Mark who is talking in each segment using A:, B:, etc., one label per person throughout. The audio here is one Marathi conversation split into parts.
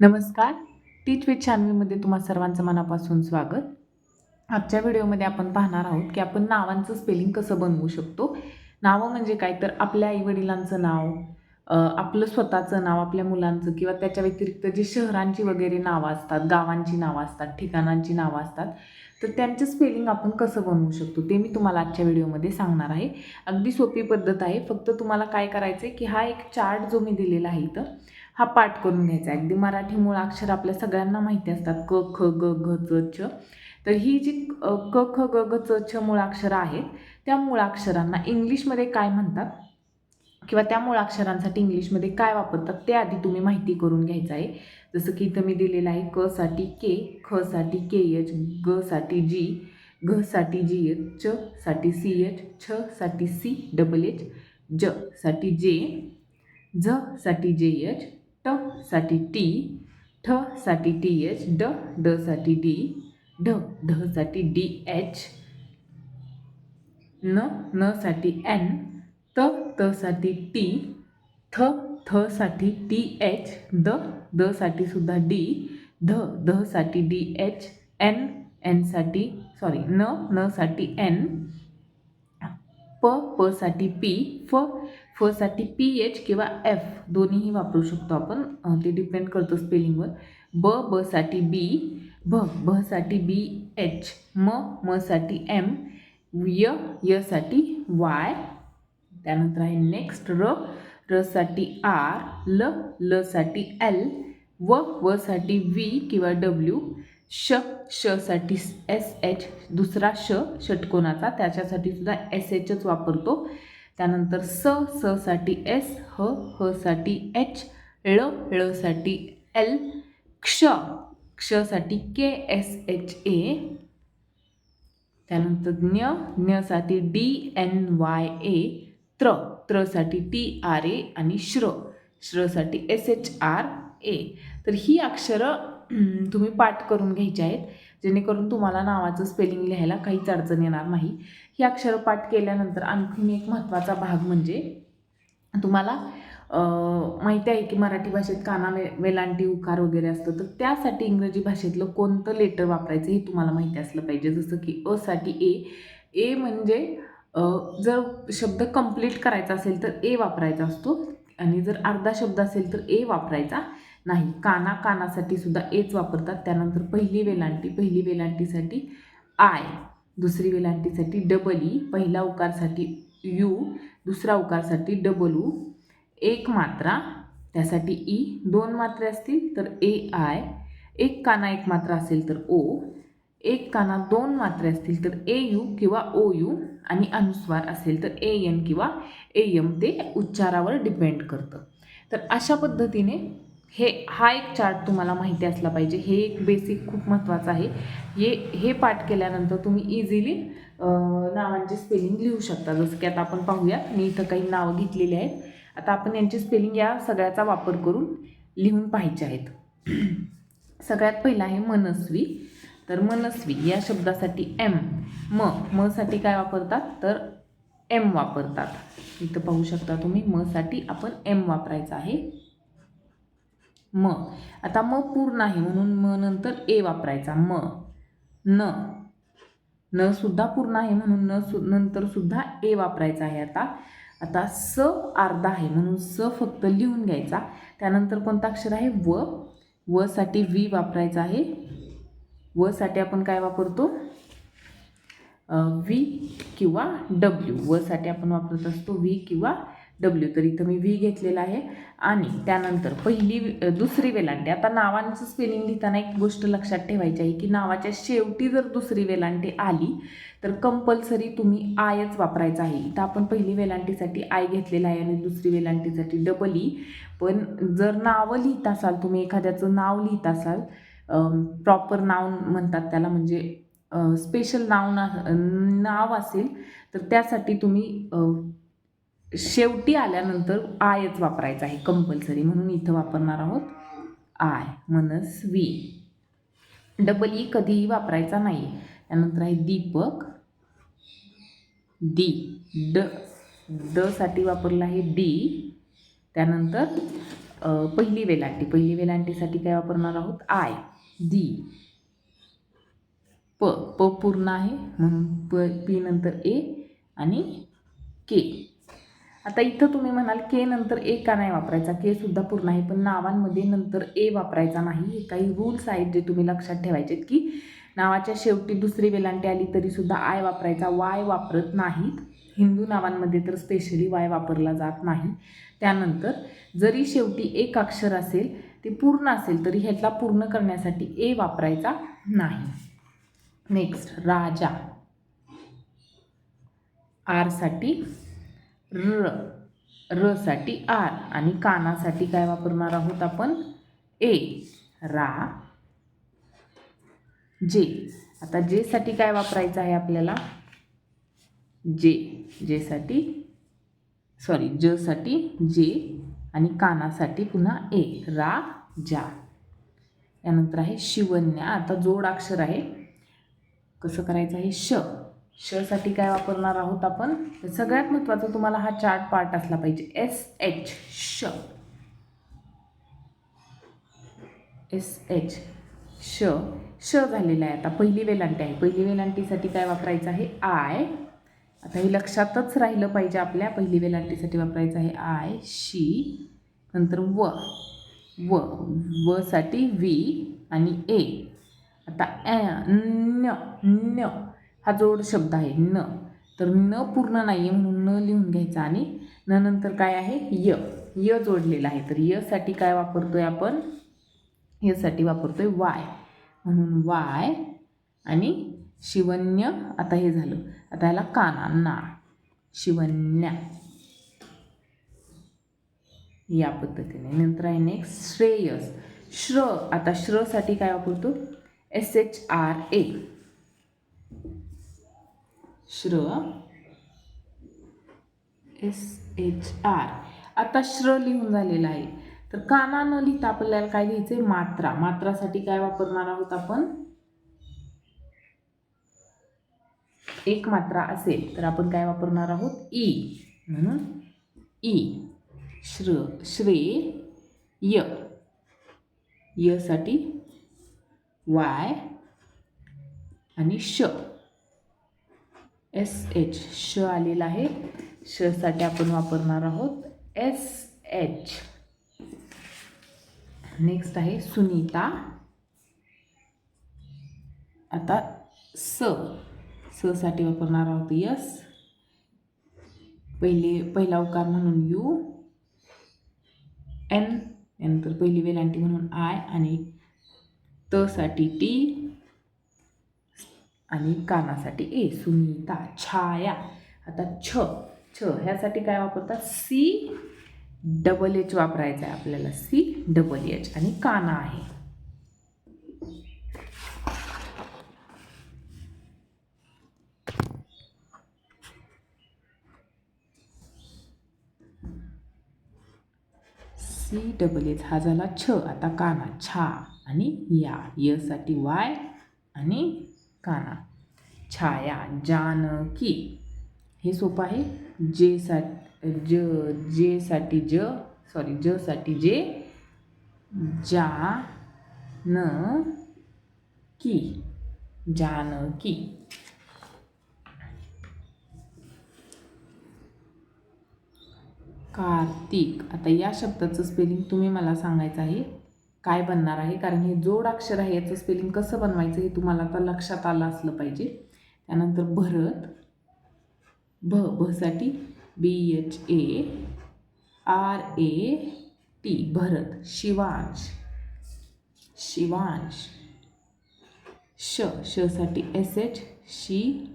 A: नमस्कार. टीच विथ छानवीमध्ये तुम्हा सर्वांचं मनापासून स्वागत. आजच्या व्हिडिओमध्ये आपण पाहणार आहोत की आपण नावांचं स्पेलिंग कसं बनवू शकतो? नावं म्हणजे काय? तर आपल्या आईवडिलांचं नाव आपलं स्वतःचं नाव आपल्या मुलांचं किंवा त्याच्या व्यतिरिक्त जी शहरांची वगैरे नावं असतात गावांची नावं असतात ठिकाणांची नावं असतात तर त्यांचं स्पेलिंग आपण कसं बनवू शकतो ते मी तुम्हाला आजच्या व्हिडिओमध्ये सांगणार आहे. अगदी सोपी पद्धत आहे. फक्त तुम्हाला काय करायचं आहे की हा एक चार्ट जो मी दिलेला आहे इथं हा पाठ करून घ्यायचा. आहे अगदी मराठी मुळाक्षर आपल्या सगळ्यांना माहिती असतात. क ख ग घ च छ तर ही जी क ख ग घ च छ मुळाक्षरं आहेत त्या मुळाक्षरांना इंग्लिशमध्ये काय म्हणतात? किंवा त्या मुळाक्षरांसाठी इंग्लिशमध्ये काय वापरतात? ते आधी तुम्ही माहिती करून घ्यायचं आहे. जसं की इथं मी दिलेलं आहे क साठी के ख साठी के एच ग साठी जी घ साठी जी एच च साठी सी एच छ साठी सी डबल एच ज साठी जे झ साठी जे एच ट साठी टी, ठ साठी टी एच, ड ड साठी डी, ढ ढ साठी डी एच, न न साठी एन, त त साठी टी, थ थ साठी टी एच, द द साठी सुद्धा डी, ध ध साठी डी एच, एन एन साठी सॉरी न न साठी एन, प प साठी पी, फ फसाठी पी एच किंवा एफ दोन्हीही वापरू शकतो आपण. ते डिपेंड करतो स्पेलिंगवर ब बसाठी बी भ भसाठी बी एच म मसाठी एम य यसाठी वाय त्यानंतर आहे नेक्स्ट र र साठी आर ल लसाठी एल व व साठी व्ही किंवा डब्ल्यू श श साठी एस एच दुसरा श षटकोनाचा त्याच्यासाठी सुद्धा एस एचच वापरतो. त्यानंतर स स साठी एस ह ह साठी एच ळ ळ साठी एल क्ष क्षसाठी के एस एच ए. त्यानंतर ज्ञ ज्ञसाठी डी एन वाय ए. त्र त्रसाठी टी आर ए आणि श्र. श्रसाठी एस एच आर ए. तर ही अक्षरं तुम्ही पाठ करून घ्यायची आहेत. जेणेकरून तुम्हाला नावाचं स्पेलिंग लिहायला काहीच अडचण येणार नाही. ही अक्षरपाठ केल्यानंतर आणखीन एक महत्त्वाचा भाग म्हणजे तुम्हाला माहिती आहे की मराठी भाषेत काना वे वेलांटी उकार वगैरे असतं. तर त्यासाठी इंग्रजी भाषेतलं कोणतं लेटर वापरायचं हे तुम्हाला माहिती असलं पाहिजे. जसं की अ साठी ए. ए म्हणजे जर शब्द कंप्लीट करायचा असेल तर ए वापरायचा असतो. आणि जर अर्धा शब्द असेल तर ए वापरायचा. नाही. काना कानासाठी सुद्धा एच वापरतात. त्यानंतर पहिली वेलांटी पहिली वेलांटीसाठी आय दुसरी वेलांटीसाठी डबल ई e, पहिला उकारसाठी यू दुसरा उकारसाठी डबल ऊ एक मात्रा त्यासाठी ई दोन मात्रे असतील तर ए आय एक काना एक मात्रा असेल तर ओ एक काना दोन मात्रे असतील तर ए यू किंवा ओ यू आणि अनुस्वार असेल तर ए एन किंवा ए एम ते उच्चारावर डिपेंड करतं. तर अशा पद्धतीने हे हा एक चार्ट तुम्हाला माहिती असला पाहिजे. हे एक बेसिक खूप महत्त्वाचं आहे. हे हे पाठ केल्यानंतर तुम्ही इझिली नावांची स्पेलिंग लिहू शकता. जसं की आता आपण पाहूयात मी इथं काही नावं घेतलेली आहेत. आता आपण यांची स्पेलिंग या सगळ्याचा वापर करून लिहून पाहायचे आहेत. सगळ्यात पहिला आहे मनस्वी. तर मनस्वी या शब्दासाठी एम म मसाठी काय वापरतात? तर एम वापरतात. इथं पाहू शकता तुम्ही मसाठी आपण एम वापरायचं आहे. म. आता म पूर्ण आहे म्हणून म नंतर ए वापरायचा. म. न. न सुद्धा पूर्ण आहे म्हणून न सु नंतर सुद्धा ए वापरायचा आहे आता. आता स अर्धा आहे म्हणून स फक्त लिहून घ्यायचा. त्यानंतर कोणता अक्षर आहे? व. व साठी व्ही वापरायचा आहे. व साठी आपण काय वापरतो? व्ही किंवा डब्ल्यू व साठी आपण वापरत असतो व्ही किंवा डब्ल्यू तर इथं मी व्ही घेतलेला आहे. आणि त्यानंतर पहिली दुसरी वेलांटी. आता नावांचं स्पेलिंग लिहिताना एक गोष्ट लक्षात ठेवायची आहे की नावाच्या शेवटी जर दुसरी वेलांटी आली तर कंपल्सरी तुम्ही आयच वापरायचा आहे. इथं आपण पहिली वेलांटीसाठी आय घेतलेला आहे आणि दुसरी वेलांटीसाठी डबल ई e. पण जर नावं लिहित असाल तुम्ही एखाद्याचं नाव लिहित असाल प्रॉपर नाव म्हणतात त्याला म्हणजे स्पेशल नाव ना नाव असेल तर त्यासाठी तुम्ही शेवटी आल्यानंतर आयच वापरायचा आहे कंपल्सरी म्हणून इथं वापरणार आहोत I Manas we. Double E e कधीही वापरायचा नाही त्यानंतर आहे दीपक. डी ड. ड साठी वापरला आहे डी. त्यानंतर पहिली वेलांटी. पहिली वेलांटीसाठी काय वापरणार आहोत? आय. दी. प. प पूर्ण आहे म्हणून प पी नंतर ए आणि के. आता इथं तुम्ही म्हणाल के नंतर ए का नाही वापरायचा? के सुद्धा पूर्ण आहे पण नावांमध्ये नंतर ए वापरायचा नाही. हे काही रूल्स आहेत जे तुम्ही लक्षात ठेवायचे आहेत की नावाच्या शेवटी दुसरी वेलांटी आली तरी सुद्धा आय वापरायचा वाय वापरत नाहीत. हिंदू नावांमध्ये तर स्पेशली वाय वापरला जात नाही. त्यानंतर जरी शेवटी एक अक्षर असेल ते पूर्ण असेल तरी ह्याला पूर्ण करण्यासाठी ए वापरायचा नाही. नेक्स्ट राजा. आरसाठी र. र साठी आर. आणि कानासाठी काय वापरणार आहोत आपण? ए. रा. जे. आता जेसाठी काय वापरायचं आहे आपल्याला? जे. जेसाठी सॉरी जसाठी जे आणि कानासाठी पुन्हा ए. रा. जा. यानंतर आहे शिवन्या. आता जोड अक्षर आहे. कसं करायचं आहे? श. साठी काय वापरणार आहोत आपण? तर सगळ्यात महत्त्वाचं तुम्हाला हा चार्ट पार्ट असला पाहिजे. एस एच श एस एच श श झालेला आहे. आता पहिली वेलांटी आहे. पहिली वेलांटीसाठी काय वापरायचं आहे? आय आता हे लक्षातच राहिलं पाहिजे आपल्या. पहिली वेलांटीसाठी वापरायचं आहे आय शी नंतर व व व साठी वी आणि ए आता ॲ न न हा जोड शब्द आहे न. तर न पूर्ण नाही आहे म्हणून न लिहून घ्यायचा आणि न नंतर काय आहे? य. य जोडलेला आहे. तर यसाठी काय वापरतोय आपण? यसाठी वापरतोय वाय. म्हणून वाय आणि शिवन्य आता हे झालं. आता याला काना ना. शिवन्या या पद्धतीने. नंतर आहे नेक्स्ट श्रेयस. श्र. आता श्रसाठी काय वापरतो? एस एच आर ए श्र एस एच आर आता श्र लिहून झालेला आहे. तर काना न लिहिता आपल्याला काय लिहायचंय? मात्रा. मात्रासाठी काय वापरणार आहोत आपण? एक मात्रा असेल तर आपण काय वापरणार आहोत? ई म्हणून ई श्र श्रे य यसाठी वाय आणि श. एस एच श आलेला आहे. शसाठी आपण वापरणार आहोत. एस एच नेक्स्ट आहे सुनीता. आता स. स साठी वापरणार आहोत. यस पहिले पहिला उकार म्हणून यू एन नंतर पहिली वेलांटी म्हणून आय आणि त साठी टी आणि कानासाठी ए सुनीता छाया. आता छ छ ह्यासाठी काय वापरतात? सी डबल एच वापरायचं आहे आपल्याला. सी डबल एच आणि काना आहे. सी डबल एच हा झाला छ. आता काना छा आणि या. यसाठी वाय आणि काना छाया जानकी हे सोपं आहे. जे सा ज जेसाठी ज सॉरी ज साठी जे जा न की. जानकी कार्तिक आता या शब्दाचं स्पेलिंग तुम्ही मला सांगायचं आहे. काय बनणार आहे? कारण हे जोड अक्षर आहे याचं स्पेलिंग कसं बनवायचं हे तुम्हाला आता लक्षात आलं असलं पाहिजे. त्यानंतर भरत भ भसाठी B H A R A T Bharat Shivansh. Shivansh. श शसाठी एस एच शी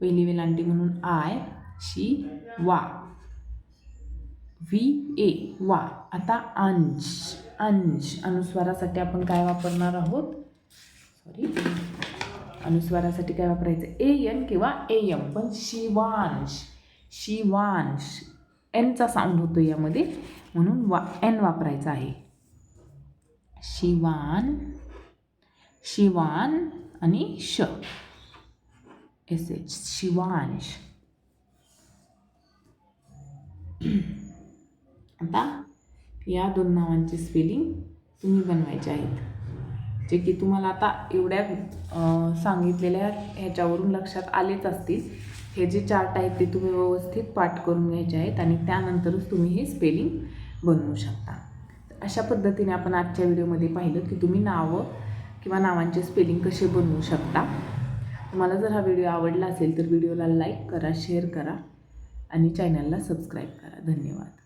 A: पहिली वेलांटी म्हणून आय शी वा. व्ही ए वा. आता अंश अंश. अनुस्वारासाठी आपण काय वापरणार आहोत? सॉरी अनुस्वारासाठी काय वापरायचं? ए एन किंवा ए एम पण शिवांश शिवांश. एनचा साऊंड होतो यामध्ये. म्हणून वा एन वापरायचा आहे. शिवान शिवान आणि श. S H Shivansh. आता या दोन नावांचे स्पेलिंग तुम्ही बनवायचे आहेत. जे की तुम्हाला आता एवढ्या सांगितलेल्या ह्याच्यावरून लक्षात आलेच असतील. हे जे चार्ट आहेत ते तुम्ही व्यवस्थित पाठ करून घ्यायचे आहेत आणि त्यानंतरच तुम्ही हे स्पेलिंग बनवू शकता. अशा पद्धतीने आपण आजच्या व्हिडिओमध्ये पाहिलं की तुम्ही नावं किंवा नावांचे स्पेलिंग कसे बनवू शकता. तुम्हाला जर हा व्हिडिओ आवडला असेल तर व्हिडिओला लाईक करा शेअर करा आणि चॅनलला सबस्क्राईब करा. धन्यवाद.